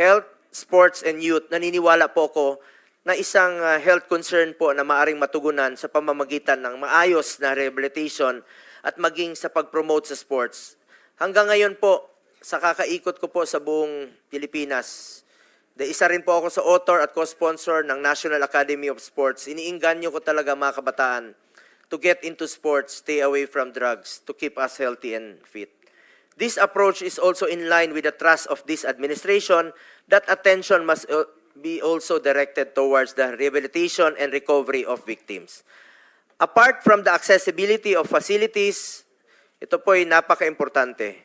health, sports, and youth, naniniwala po ako na isang uh, health concern po na maaring matugunan sa pamamagitan ng maayos na rehabilitation at maging sa pag-promote sa sports. Hanggang ngayon po, sa kakaikot ko po sa buong Pilipinas, de isa rin po ako sa author at co-sponsor ng National Academy of Sports. Iniinganyo ko talaga mga kabataan to get into sports, stay away from drugs, to keep us healthy and fit. This approach is also in line with the trust of this administration that attention must uh, be also directed towards the rehabilitation and recovery of victims. Apart from the accessibility of facilities, ito po ay napaka-importante.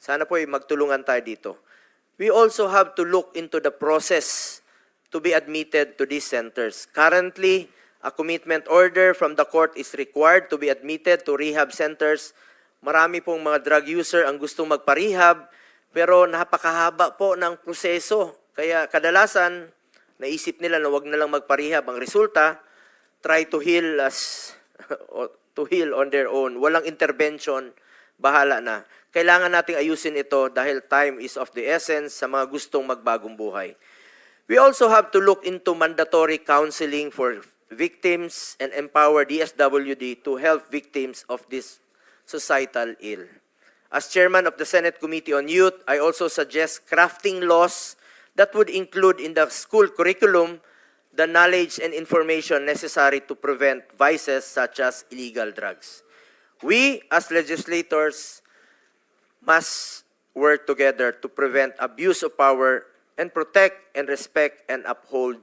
Sana po ay magtulungan tayo dito. We also have to look into the process to be admitted to these centers. Currently, a commitment order from the court is required to be admitted to rehab centers. Marami pong mga drug user ang gustong magpa-rehab, pero napakahaba po ng proseso. Kaya kadalasan, naisip nila na wag na lang magpa-rehab. Ang resulta, try to heal as to heal on their own. Walang intervention, bahala na. Kailangan nating ayusin ito dahil time is of the essence sa mga gustong magbagong buhay. We also have to look into mandatory counseling for victims and empower DSWD to help victims of this societal ill. As chairman of the Senate Committee on Youth, I also suggest crafting laws that would include in the school curriculum the knowledge and information necessary to prevent vices such as illegal drugs. We, as legislators, must work together to prevent abuse of power and protect and respect and uphold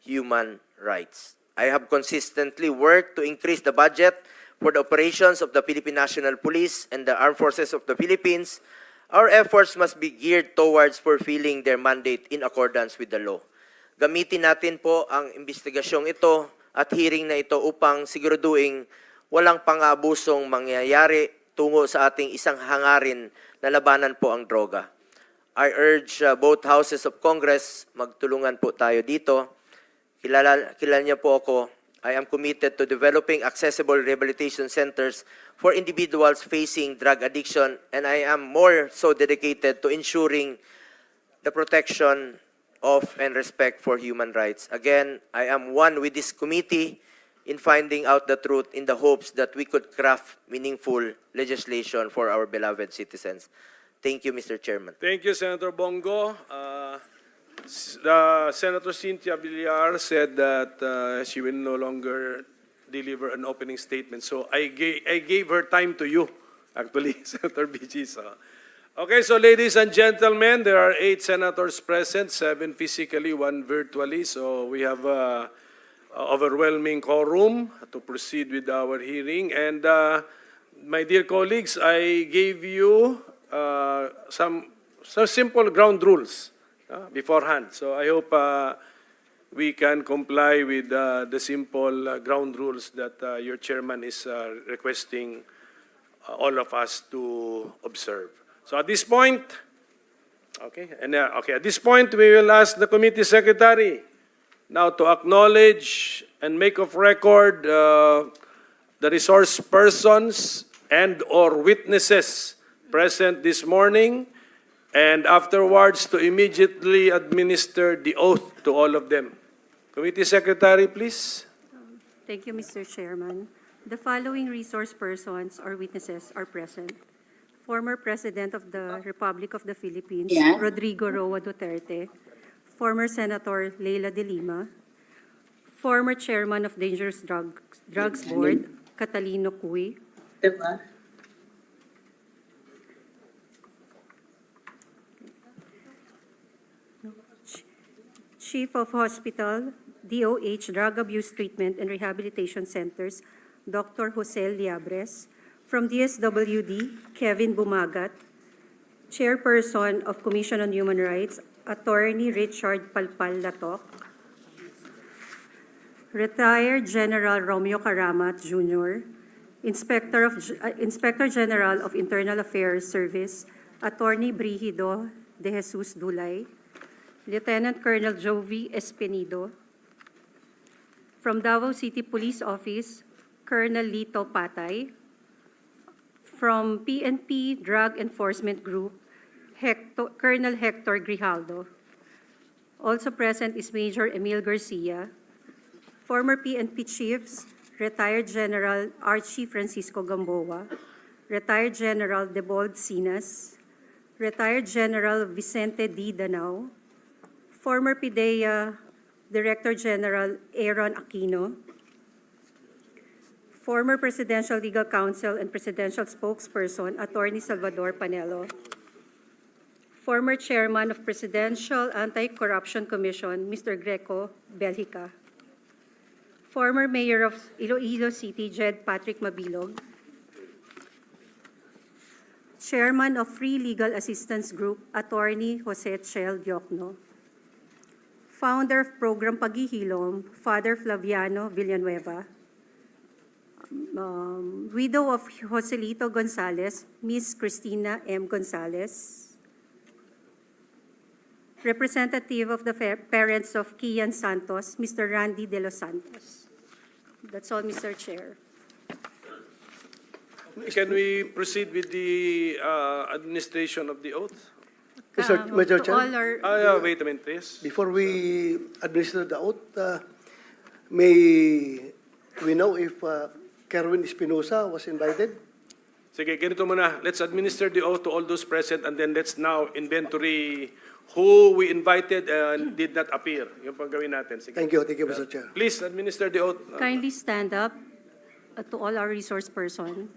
human rights. I have consistently worked to increase the budget for the operations of the Philippine National Police and the Armed Forces of the Philippines. Our efforts must be geared towards fulfilling their mandate in accordance with the law. Gamitin natin po ang investigasyong ito at hearing na ito upang siguraduhin walang pang-abusong mangyayari tungo sa ating isang hangarin na labanan po ang droga. I urge uh, both houses of Congress, magtulungan po tayo dito. Kilala, kilala niyo po ako. I am committed to developing accessible rehabilitation centers for individuals facing drug addiction and I am more so dedicated to ensuring the protection of and respect for human rights. Again, I am one with this committee in finding out the truth in the hopes that we could craft meaningful legislation for our beloved citizens. Thank you, Mr. Chairman. Thank you, Senator Bongo. Uh, the Senator Cynthia Villar said that uh, she will no longer deliver an opening statement. So I gave, I gave her time to you, actually, Senator BG. So. Okay, so ladies and gentlemen, there are eight senators present, seven physically, one virtually. So we have a overwhelming quorum to proceed with our hearing. And uh, my dear colleagues, I gave you uh, some, some simple ground rules uh, beforehand. So I hope uh, we can comply with uh, the simple uh, ground rules that uh, your chairman is uh, requesting uh, all of us to observe. So at this point, okay, and uh, okay, at this point we will ask the committee secretary now to acknowledge and make of record uh, the resource persons and or witnesses present this morning and afterwards to immediately administer the oath to all of them. Committee secretary, please. Thank you, Mr. Chairman. The following resource persons or witnesses are present. Former President of the Republic of the Philippines, Yeah. Rodrigo Roa Duterte. Former Senator Leila de Lima. Former Chairman of Dangerous Drugs, Drugs Board, Catalino Cui. Diba? Chief of Hospital, DOH Drug Abuse Treatment and Rehabilitation Centers, Dr. Jose Liabres. From DSWD, Kevin Bumagat. Chairperson of Commission on Human Rights, Attorney Richard Palpal Latok. Retired General Romeo Karamat Jr., Inspector of uh, Inspector General of Internal Affairs Service, Attorney Brigido De Jesus Dulay. Lieutenant Colonel Jovi Espinido. From Davao City Police Office, Colonel Lito Patay. From PNP Drug Enforcement Group, Hector, Colonel Hector Grijaldo. Also present is Major Emil Garcia, former PNP chiefs, retired General Archie Francisco Gamboa, retired General Debold Sinas, retired General Vicente D. Danao, former PIDEA Director General Aaron Aquino, former Presidential Legal Counsel and Presidential Spokesperson Attorney Salvador Panelo, former Chairman of Presidential Anti-Corruption Commission Mr. Greco Belhica, former Mayor of Iloilo City Jed Patrick Mabilog, Chairman of Free Legal Assistance Group Attorney Jose Chel Diokno, founder of Program Pagihilom, Father Flaviano Villanueva, um, widow of Joselito Gonzalez, Miss Christina M. Gonzalez, representative of the parents of Kian Santos, Mr. Randy De Los Santos. That's all, Mr. Chair. Can we proceed with the uh, administration of the oath? Mr. Um, Major to Chan? all our- Ah, yeah, wait a minute, please. Before we administer the oath, uh, may we know if uh, Kerwin Espinosa was invited? Sige, ganito muna. Let's administer the oath to all those present and then let's now inventory who we invited and did not appear. Yung pang gawin natin. Sige. Thank you, thank you, Mr. Chair. Please administer the oath. Kindly stand up uh, to all our resource person.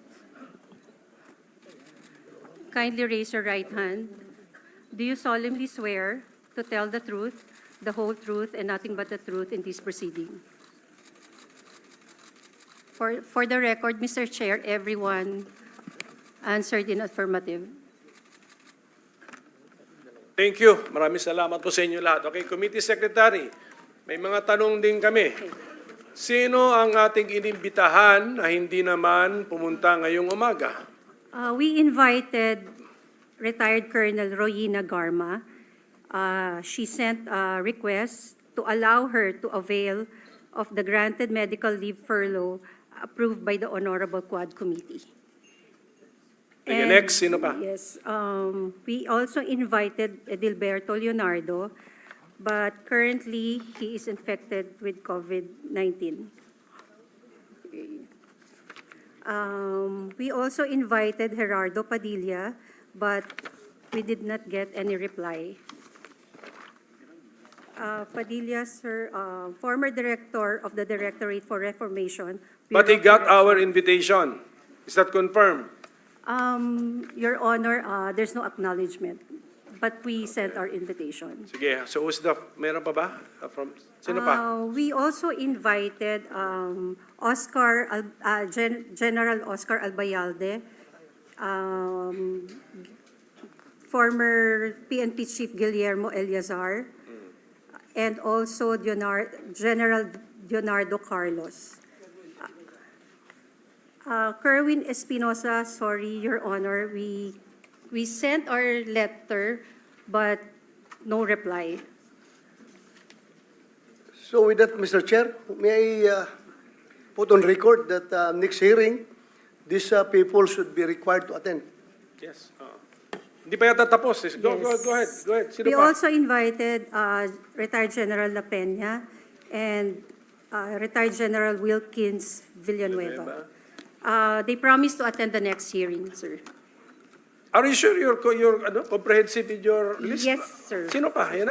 Kindly raise your right hand. Do you solemnly swear to tell the truth, the whole truth, and nothing but the truth in this proceeding? For, for the record, Mr. Chair, everyone answered in affirmative. Thank you. Maraming salamat po sa inyo lahat. Okay, Committee Secretary, may mga tanong din kami. Sino ang ating inimbitahan na hindi naman pumunta ngayong umaga? Uh, we invited retired Colonel Royina Garma. Uh, she sent a request to allow her to avail of the granted medical leave furlough approved by the Honorable Quad Committee. And- next, sino pa? Yes, um, we also invited Edilberto Leonardo, but currently he is infected with COVID-19. Um, we also invited Gerardo Padilla, but we did not get any reply. Uh, Padilla, sir, uh, former director of the Directorate for Reformation. But he Bureau of got our invitation. Is that confirmed? Um, Your Honor, uh, there's no acknowledgement, but we sent our invitation. Sige, so who's the, meron pa ba? Uh, From, sino pa? Uh, We also invited um, Oscar, Al- uh, Gen- General Oscar Albayalde, um, former PNP Chief Guillermo Eliazar, and also Dionar- General Leonardo Carlos. Uh, Kerwin Espinosa, sorry, Your Honor, we, we sent our letter, but no reply. So with that, Mr. Chair, may I uh, put on record that uh, next hearing, these uh, people should be required to attend? Yes. oo. Hindi pa yata tapos. eh. Go, go, Yes. go ahead. Go ahead. Sino We pa? also invited uh, retired General La Peña and uh, retired General Wilkins Villanueva. Uh, They promised to attend the next hearing, sir. Are you sure you're, co- you're ano, comprehensive in your list? Yes, sir. Sino pa? Yan